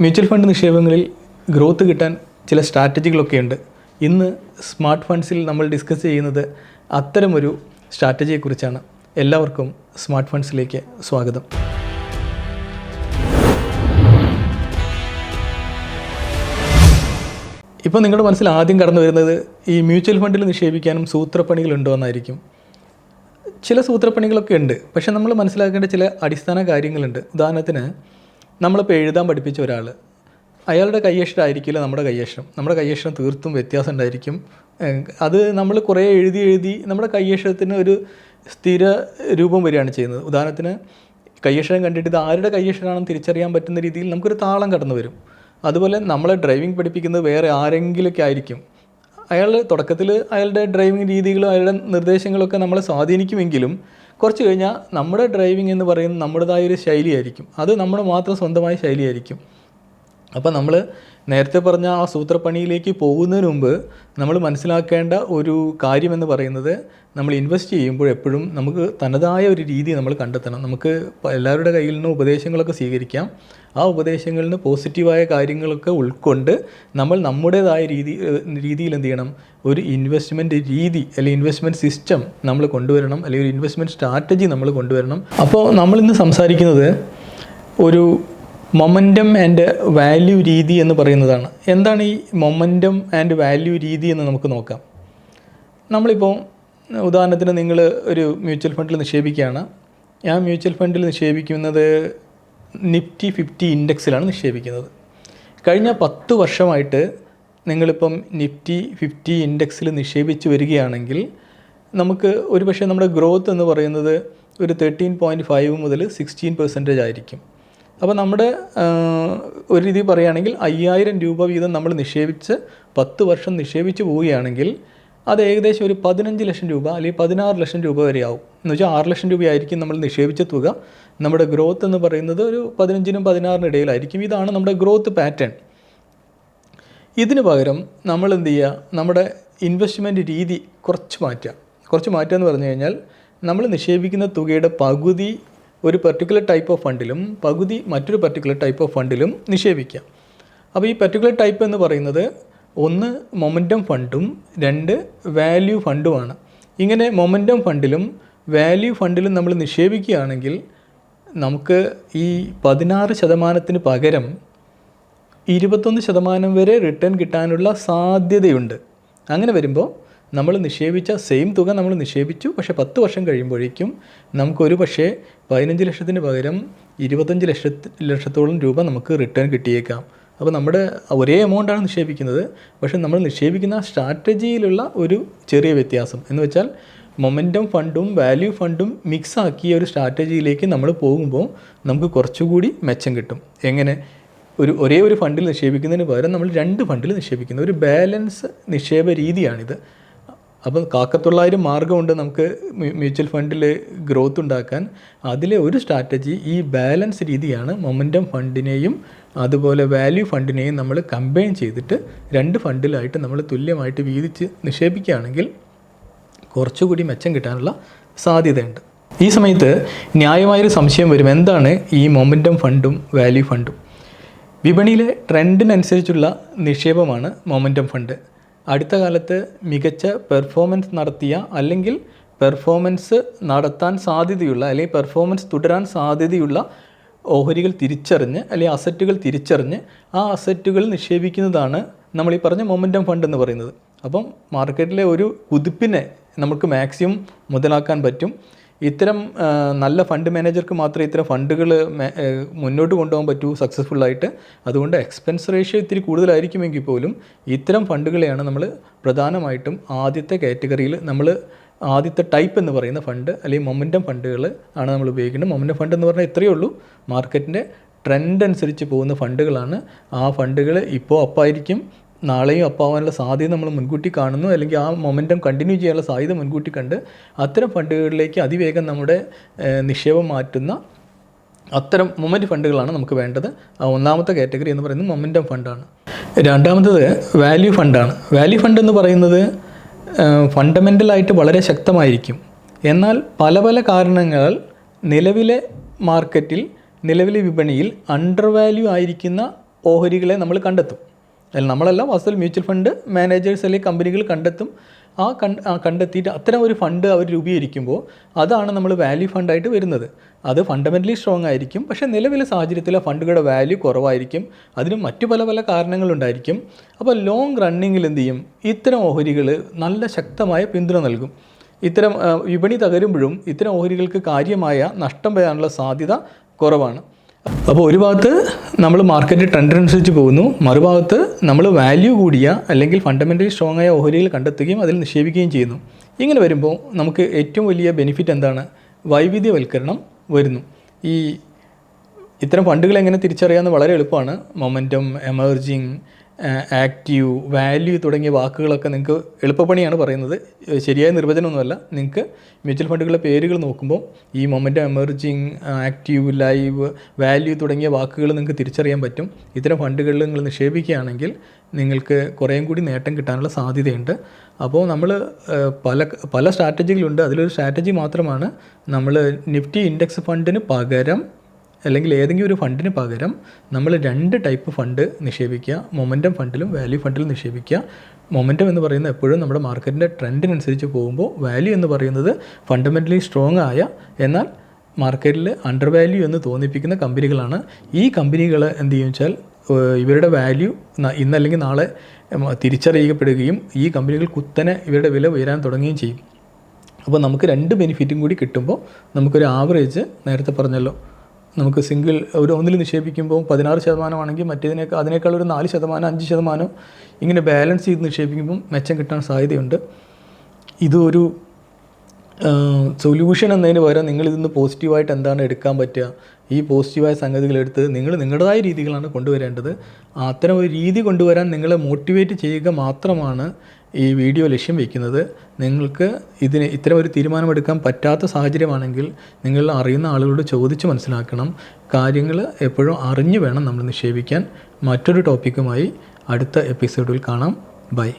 Mutual fund നിക്ഷേപങ്ങളിൽ growth കിട്ടാൻ ചില സ്ട്രാറ്റജികളൊക്കെ ഉണ്ട് ഇന്ന് സ്മാർട്ട് ഫണ്ട്സിൽ നമ്മൾ ഡിസ്കസ് ചെയ്യുന്നത് അത്തരമൊരു സ്ട്രാറ്റജിയെക്കുറിച്ചാണ്. എല്ലാവർക്കും സ്മാർട്ട് ഫണ്ട്സിലേക്ക് സ്വാഗതം. ഇപ്പോൾ നിങ്ങളുടെ മനസ്സിൽ ആദ്യം കടന്നു വരുന്നത് ഈ മ്യൂച്വൽ ഫണ്ടിൽ നിക്ഷേപിക്കാനും സൂത്രപ്പണികളുണ്ടോ എന്നായിരിക്കും. ചില സൂത്രപ്പണികളൊക്കെ ഉണ്ട്. പക്ഷേ നമ്മൾ മനസ്സിലാക്കേണ്ട ചില അടിസ്ഥാന കാര്യങ്ങളുണ്ട്. ഉദാഹരണത്തിന് നമ്മളിപ്പോൾ എഴുതാൻ പഠിപ്പിച്ച ഒരാൾ അയാളുടെ കയ്യക്ഷരമായിരിക്കില്ല നമ്മുടെ കയ്യക്ഷരം. നമ്മുടെ കയ്യക്ഷരം തീർത്തും വ്യത്യാസം ഉണ്ടായിരിക്കും. അത് നമ്മൾ കുറേ എഴുതി എഴുതി നമ്മുടെ കയ്യക്ഷരത്തിന് ഒരു സ്ഥിര രൂപം വരികയാണ് ചെയ്യുന്നത്. ഉദാഹരണത്തിന് കയ്യക്ഷരം കണ്ടിട്ട് ഇത് ആരുടെ കയ്യക്ഷരമാണെന്ന് തിരിച്ചറിയാൻ പറ്റുന്ന രീതിയിൽ നമുക്കൊരു താളം കടന്നു വരും. അതുപോലെ നമ്മളെ ഡ്രൈവിംഗ് പഠിപ്പിക്കുന്നത് വേറെ ആരെങ്കിലുമൊക്കെ ആയിരിക്കും. അയാൾ തുടക്കത്തിൽ അയാളുടെ ഡ്രൈവിംഗ് രീതികളും അയാളുടെ നിർദ്ദേശങ്ങളൊക്കെ നമ്മളെ സ്വാധീനിക്കുമെങ്കിലും കുറച്ച് കഴിഞ്ഞാൽ നമ്മുടെ ഡ്രൈവിംഗ് എന്ന് പറയുന്നത് നമ്മുടേതായ ഒരു ശൈലിയായിരിക്കും. അത് നമ്മുടെ മാത്രം സ്വന്തമായ ശൈലിയായിരിക്കും. അപ്പോൾ നമ്മൾ നേരത്തെ പറഞ്ഞ ആ സൂത്രപ്പണിയിലേക്ക് പോകുന്നതിന് മുമ്പ് നമ്മൾ മനസ്സിലാക്കേണ്ട ഒരു കാര്യമെന്ന് പറയുന്നത് നമ്മൾ ഇൻവെസ്റ്റ് ചെയ്യുമ്പോൾ എപ്പോഴും നമുക്ക് തനതായ ഒരു രീതി നമ്മൾ കണ്ടെത്തണം. നമുക്ക് എല്ലാവരുടെ കയ്യിൽ നിന്ന് ഉപദേശങ്ങളൊക്കെ സ്വീകരിക്കാം. ആ ഉപദേശങ്ങളിൽ നിന്ന് പോസിറ്റീവായ കാര്യങ്ങളൊക്കെ ഉൾക്കൊണ്ട് നമ്മൾ നമ്മുടേതായ രീതി രീതിയിൽ എന്ത് ചെയ്യണം? ഒരു ഇൻവെസ്റ്റ്മെന്റ് രീതി അല്ലെങ്കിൽ ഇൻവെസ്റ്റ്മെന്റ് സിസ്റ്റം നമ്മൾ കൊണ്ടുവരണം. അല്ലെങ്കിൽ ഒരു ഇൻവെസ്റ്റ്മെന്റ് സ്ട്രാറ്റജി നമ്മൾ കൊണ്ടുവരണം. അപ്പോൾ നമ്മളിന്ന് സംസാരിക്കുന്നത് ഒരു മൊമന്റം ആൻഡ് വാല്യൂ രീതി എന്ന് പറയുന്നതാണ്. എന്താണ് ഈ മൊമന്റം ആൻഡ് വാല്യൂ രീതി എന്ന് നമുക്ക് നോക്കാം. നമ്മളിപ്പോൾ ഉദാഹരണത്തിന് നിങ്ങൾ ഒരു മ്യൂച്വൽ ഫണ്ടിൽ നിക്ഷേപിക്കുകയാണ്. ആ മ്യൂച്വൽ ഫണ്ടിൽ നിക്ഷേപിക്കുന്നത് നിഫ്റ്റി ഫിഫ്റ്റി ഇൻഡെക്സിലാണ് നിക്ഷേപിക്കുന്നത്. കഴിഞ്ഞ പത്ത് വർഷമായിട്ട് നിങ്ങളിപ്പം നിഫ്റ്റി ഫിഫ്റ്റി ഇൻഡെക്സിൽ നിക്ഷേപിച്ച് വരികയാണെങ്കിൽ നമുക്ക് ഒരു പക്ഷേ നമ്മുടെ ഗ്രോത്ത് എന്ന് പറയുന്നത് ഒരു തേർട്ടീൻ പോയിന്റ് ഫൈവ് മുതൽ സിക്സ്റ്റീൻ പെർസെന്റേജ് ആയിരിക്കും. അപ്പോൾ നമ്മുടെ ഒരു രീതി പറയുകയാണെങ്കിൽ അയ്യായിരം രൂപ വീതം നമ്മൾ നിക്ഷേപിച്ച് പത്ത് വർഷം നിക്ഷേപിച്ച് പോവുകയാണെങ്കിൽ അത് ഏകദേശം ഒരു പതിനഞ്ച് ലക്ഷം രൂപ അല്ലെങ്കിൽ പതിനാറ് ലക്ഷം രൂപ വരെ ആവും. എന്ന് വെച്ചാൽ ആറ് ലക്ഷം രൂപയായിരിക്കും നമ്മൾ നിക്ഷേപിച്ച തുക. നമ്മുടെ ഗ്രോത്ത് എന്ന് പറയുന്നത് ഒരു പതിനഞ്ചിനും പതിനാറിനും ഇടയിലായിരിക്കും. ഇതാണ് നമ്മുടെ ഗ്രോത്ത് പാറ്റേൺ ഇതിന് പകരം നമ്മൾ എന്ത് ചെയ്യുക? നമ്മുടെ ഇൻവെസ്റ്റ്മെന്റ് രീതി കുറച്ച് മാറ്റുക. കുറച്ച് മാറ്റുക എന്ന് പറഞ്ഞു കഴിഞ്ഞാൽ നമ്മൾ നിക്ഷേപിക്കുന്ന തുകയുടെ പകുതി ഒരു പെർട്ടിക്കുലർ ടൈപ്പ് ഓഫ് ഫണ്ടിലും പകുതി മറ്റൊരു പെർട്ടിക്കുലർ ടൈപ്പ് ഓഫ് ഫണ്ടിലും നിക്ഷേപിക്കാം. അപ്പോൾ ഈ പെർട്ടിക്കുലർ ടൈപ്പ് എന്ന് പറയുന്നത് ഒന്ന് മൊമെന്റം ഫണ്ടും രണ്ട് വാല്യൂ ഫണ്ടുമാണ് ഇങ്ങനെ മൊമെന്റം ഫണ്ടിലും വാല്യൂ ഫണ്ടിലും നമ്മൾ നിക്ഷേപിക്കുകയാണെങ്കിൽ നമുക്ക് ഈ പതിനാറ് ശതമാനത്തിന് പകരം ഇരുപത്തൊന്ന് ശതമാനം വരെ റിട്ടേൺ കിട്ടാനുള്ള സാധ്യതയുണ്ട്. അങ്ങനെ വരുമ്പോൾ നമ്മൾ നിക്ഷേപിച്ച സെയിം തുക നമ്മൾ നിക്ഷേപിച്ചു. പക്ഷേ പത്ത് വർഷം കഴിയുമ്പോഴേക്കും നമുക്കൊരു പക്ഷേ പതിനഞ്ച് ലക്ഷത്തിന് പകരം ഇരുപത്തഞ്ച് ലക്ഷത്തി ലക്ഷത്തോളം രൂപ നമുക്ക് റിട്ടേൺ കിട്ടിയേക്കാം. അപ്പോൾ നമ്മുടെ ഒരേ എമൗണ്ടാണ് നിക്ഷേപിക്കുന്നത്. പക്ഷേ നമ്മൾ നിക്ഷേപിക്കുന്ന സ്ട്രാറ്റജിയിലുള്ള ഒരു ചെറിയ വ്യത്യാസം എന്ന് വെച്ചാൽ മൊമെന്റം ഫണ്ടും വാല്യൂ ഫണ്ടും മിക്സ് ആക്കിയ ഒരു സ്ട്രാറ്റജിയിലേക്ക് നമ്മൾ പോകുമ്പോൾ നമുക്ക് കുറച്ചുകൂടി മെച്ചം കിട്ടും. എങ്ങനെ? ഒരു ഒരേ ഒരു ഫണ്ടിൽ നിക്ഷേപിക്കുന്നതിന് പകരം നമ്മൾ രണ്ട് ഫണ്ടിൽ നിക്ഷേപിക്കുന്നു. ഒരു ബാലൻസ് നിക്ഷേപ രീതിയാണിത്. അപ്പോൾ കാക്കത്തൊള്ളായിരം മാർഗമുണ്ട് നമുക്ക് മ്യൂച്വൽ ഫണ്ടിൽ ഗ്രോത്ത് ഉണ്ടാക്കാൻ. അതിലെ ഒരു സ്ട്രാറ്റജി ഈ ബാലൻസ് രീതിയാണ് മൊമെന്റം ഫണ്ടിനെയും അതുപോലെ വാല്യൂ ഫണ്ടിനെയും നമ്മൾ കമ്പൈൻ ചെയ്തിട്ട് രണ്ട് ഫണ്ടിലായിട്ട് നമ്മൾ തുല്യമായിട്ട് വീതിച്ച് നിക്ഷേപിക്കുകയാണെങ്കിൽ കുറച്ചുകൂടി മെച്ചം കിട്ടാനുള്ള സാധ്യതയുണ്ട്. ഈ സമയത്ത് ന്യായമായൊരു സംശയം വരും. എന്താണ് ഈ മൊമെന്റം ഫണ്ടും വാല്യൂ ഫണ്ടും വിപണിയിലെ ട്രെൻഡിനനുസരിച്ചുള്ള നിക്ഷേപമാണ് മൊമെന്റം ഫണ്ട് അടുത്ത കാലത്ത് മികച്ച പെർഫോമൻസ് നടത്തിയ അല്ലെങ്കിൽ പെർഫോമൻസ് നടത്താൻ സാധ്യതയുള്ള അല്ലെങ്കിൽ പെർഫോമൻസ് തുടരാൻ സാധ്യതയുള്ള ഓഹരികൾ തിരിച്ചറിഞ്ഞ് അല്ലെങ്കിൽ അസറ്റുകൾ തിരിച്ചറിഞ്ഞ് ആ അസറ്റുകൾ നിക്ഷേപിക്കുന്നതാണ് നമ്മൾ ഈ പറഞ്ഞ മൊമെന്റം ഫണ്ട് എന്ന് പറയുന്നത്. അപ്പം മാർക്കറ്റിലെ ഒരു കുതിപ്പിനെ നമുക്ക് മാക്സിമം മുതലാക്കാൻ പറ്റും. ഇത്തരം നല്ല ഫണ്ട് മാനേജർക്ക് മാത്രമേ ഇത്തരം ഫണ്ടുകൾ മുന്നോട്ട് കൊണ്ടുപോകാൻ പറ്റൂ സക്സസ്ഫുള്ളായിട്ട് അതുകൊണ്ട് എക്സ്പെൻസ് റേഷ്യോ ഇത്തിരി കൂടുതലായിരിക്കുമെങ്കിൽ പോലും ഇത്തരം ഫണ്ടുകളെയാണ് നമ്മൾ പ്രധാനമായിട്ടും ആദ്യത്തെ കാറ്റഗറിയിൽ നമ്മൾ ആദ്യത്തെ ടൈപ്പ് എന്ന് പറയുന്ന ഫണ്ട് അല്ലെങ്കിൽ മൊമെന്റം ഫണ്ടുകൾ ആണ് നമ്മൾ ഉപയോഗിക്കുന്നത്. മൊമെന്റം ഫണ്ട് എന്ന് പറഞ്ഞാൽ ഇത്രയേ ഉള്ളൂ. മാർക്കറ്റിന്റെ ട്രെൻഡ് അനുസരിച്ച് പോകുന്ന ഫണ്ടുകളാണ്. ആ ഫണ്ടുകൾ ഇപ്പോൾ അപ്പായിരിക്കും നാളെയും അപ്പാവാനുള്ള സാധ്യത നമ്മൾ മുൻകൂട്ടി കാണുന്നു. അല്ലെങ്കിൽ ആ മൊമെന്റം കണ്ടിന്യൂ ചെയ്യാനുള്ള സാധ്യത മുൻകൂട്ടി കണ്ട് അത്തരം ഫണ്ടുകളിലേക്ക് അതിവേഗം നമ്മുടെ നിക്ഷേപം മാറ്റുന്ന അത്തരം മൊമെന്റ് ഫണ്ടുകളാണ് നമുക്ക് വേണ്ടത്. ഒന്നാമത്തെ കാറ്റഗറി എന്ന് പറയുന്നത് മൊമെന്റം ഫണ്ടാണ്. രണ്ടാമത്തത് വാല്യൂ ഫണ്ടാണ്. വാല്യൂ ഫണ്ട് എന്ന് പറയുന്നത് ഫണ്ടമെന്റലായിട്ട് വളരെ ശക്തമായിരിക്കും. എന്നാൽ പല പല കാരണങ്ങൾ നിലവിലെ മാർക്കറ്റിൽ നിലവിലെ വിപണിയിൽ അണ്ടർ വാല്യൂ ആയിരിക്കുന്ന ഓഹരികളെ നമ്മൾ കണ്ടെത്തും. അല്ല നമ്മളെല്ലാം വാസ്തവത്തിൽ മ്യൂച്വൽ ഫണ്ട് മാനേജേഴ്സ് അല്ലെങ്കിൽ കമ്പനികൾ കണ്ടെത്തും. ആ കണ്ടെത്തിയിട്ട് അത്തരം ഒരു ഫണ്ട് അവർ രൂപീകരിക്കുമ്പോൾ അതാണ് നമ്മൾ വാല്യൂ ഫണ്ടായിട്ട് വരുന്നത്. അത് ഫണ്ടമെന്റലി സ്ട്രോങ് ആയിരിക്കും. പക്ഷേ നിലവിലെ സാഹചര്യത്തിൽ ആ ഫണ്ടുകളുടെ വാല്യൂ കുറവായിരിക്കും. അതിന് മറ്റു പല പല കാരണങ്ങളുണ്ടായിരിക്കും അപ്പോൾ ലോങ് റണ്ണിങ്ങിൽ എന്ത് ചെയ്യും? ഇത്തരം ഓഹരികൾ നല്ല ശക്തമായ പിന്തുണ നൽകും. ഇത്തരം വിപണി തകരുമ്പോഴും ഇത്തരം ഓഹരികൾക്ക് കാര്യമായ നഷ്ടം വരാനുള്ള സാധ്യത കുറവാണ്. അപ്പോൾ ഒരു ഭാഗത്ത് നമ്മൾ മാർക്കറ്റ് ട്രെൻഡിനനുസരിച്ച് പോകുന്നു. മറുഭാഗത്ത് നമ്മൾ വാല്യൂ കൂടിയ അല്ലെങ്കിൽ ഫണ്ടമെന്റലി സ്ട്രോങ് ആയ ഓഹരികൾ കണ്ടെത്തുകയും അതിൽ നിക്ഷേപിക്കുകയും ചെയ്യുന്നു. ഇങ്ങനെ വരുമ്പോൾ നമുക്ക് ഏറ്റവും വലിയ ബെനിഫിറ്റ് എന്താണ്? വൈവിധ്യവൽക്കരണം വരുന്നു. ഈ ഇത്തരം ഫണ്ടുകൾ എങ്ങനെ തിരിച്ചറിയാമെന്ന് വളരെ എളുപ്പമാണ്. മൊമെന്റം എമർജിങ് ആക്റ്റീവ് വാല്യൂ തുടങ്ങിയ വാക്കുകളൊക്കെ നിങ്ങൾക്ക് എളുപ്പപ്പണിയാണ് പറയുന്നത്. ശരിയായ നിർവചനമൊന്നുമല്ല. നിങ്ങൾക്ക് മ്യൂച്വൽ ഫണ്ടുകളുടെ പേരുകൾ നോക്കുമ്പോൾ ഈ moment emerging active live value തുടങ്ങിയ വാക്കുകൾ നിങ്ങൾക്ക് തിരിച്ചറിയാൻ പറ്റും. ഇത്തരം ഫണ്ടുകളിൽ നിങ്ങൾ നിക്ഷേപിക്കുകയാണെങ്കിൽ നിങ്ങൾക്ക് കുറേയും കൂടി നേട്ടം കിട്ടാനുള്ള സാധ്യതയുണ്ട്. അപ്പോൾ നമ്മൾ പല പല സ്ട്രാറ്റജികളുണ്ട് അതിലൊരു സ്ട്രാറ്റജി മാത്രമാണ് നമ്മൾ നിഫ്റ്റി ഇൻഡെക്സ് ഫണ്ടിന് പകരം അല്ലെങ്കിൽ ഏതെങ്കിലും ഒരു ഫണ്ടിന് പകരം നമ്മൾ രണ്ട് ടൈപ്പ് ഫണ്ട് നിക്ഷേപിക്കുക. മൊമെന്റം ഫണ്ടിലും വാല്യൂ ഫണ്ടിലും നിക്ഷേപിക്കുക. മൊമെന്റം എന്ന് പറയുന്നത് എപ്പോഴും നമ്മുടെ മാർക്കറ്റിന്റെ ട്രെൻഡിനനുസരിച്ച് പോകുമ്പോൾ വാല്യൂ എന്ന് പറയുന്നത് ഫണ്ടമെന്റലി സ്ട്രോങ് ആയ എന്നാൽ മാർക്കറ്റിൽ അണ്ടർ വാല്യൂ എന്ന് തോന്നിപ്പിക്കുന്ന കമ്പനികളാണ്. ഈ കമ്പനികൾ എന്ത് ചെയ്യും വെച്ചാൽ ഇവരുടെ വാല്യൂ ഇന്നല്ലെങ്കിൽ നാളെ തിരിച്ചറിയപ്പെടുകയും ഈ കമ്പനികൾ കുത്തനെ ഇവരുടെ വില ഉയരാൻ തുടങ്ങുകയും ചെയ്യും. അപ്പോൾ നമുക്ക് രണ്ട് ബെനിഫിറ്റും കൂടി കിട്ടുമ്പോൾ നമുക്കൊരു ആവറേജ് നേരത്തെ പറഞ്ഞല്ലോ നമുക്ക് സിംഗിൾ ഒരു ഒന്നിൽ നിക്ഷേപിക്കുമ്പോൾ പതിനാറ് ശതമാനമാണെങ്കിൽ മറ്റേതിനേക്കാൾ അതിനേക്കാൾ ഒരു നാല് ശതമാനം അഞ്ച് ശതമാനം ഇങ്ങനെ ബാലൻസ് ചെയ്ത് നിക്ഷേപിക്കുമ്പം മെച്ചം കിട്ടാൻ സാധ്യതയുണ്ട്. ഇതൊരു സൊല്യൂഷൻ എന്നതിന് പകരം നിങ്ങൾ പോസിറ്റീവായിട്ട് എന്താണ് എടുക്കാൻ പറ്റുക? ഈ പോസിറ്റീവായ സംഗതികൾ എടുത്ത് നിങ്ങൾ നിങ്ങളുടേതായ രീതികളാണ് കൊണ്ടുവരേണ്ടത്. അത്തരം ഒരു രീതി കൊണ്ടുവരാൻ നിങ്ങളെ മോട്ടിവേറ്റ് ചെയ്യുക മാത്രമാണ് ഈ വീഡിയോ ലക്ഷ്യം വയ്ക്കുന്നത് നിങ്ങൾക്ക് ഇതിന് ഇത്തരം ഒരു തീരുമാനമെടുക്കാൻ പറ്റാത്ത സാഹചര്യമാണെങ്കിൽ നിങ്ങൾ അറിയുന്ന ആളുകളോട് ചോദിച്ച് മനസ്സിലാക്കണം. കാര്യങ്ങൾ എപ്പോഴും അറിഞ്ഞു വേണം നമ്മൾ നിക്ഷേപിക്കാൻ. മറ്റൊരു ടോപ്പിക്കുമായി അടുത്ത എപ്പിസോഡിൽ കാണാം. ബൈ.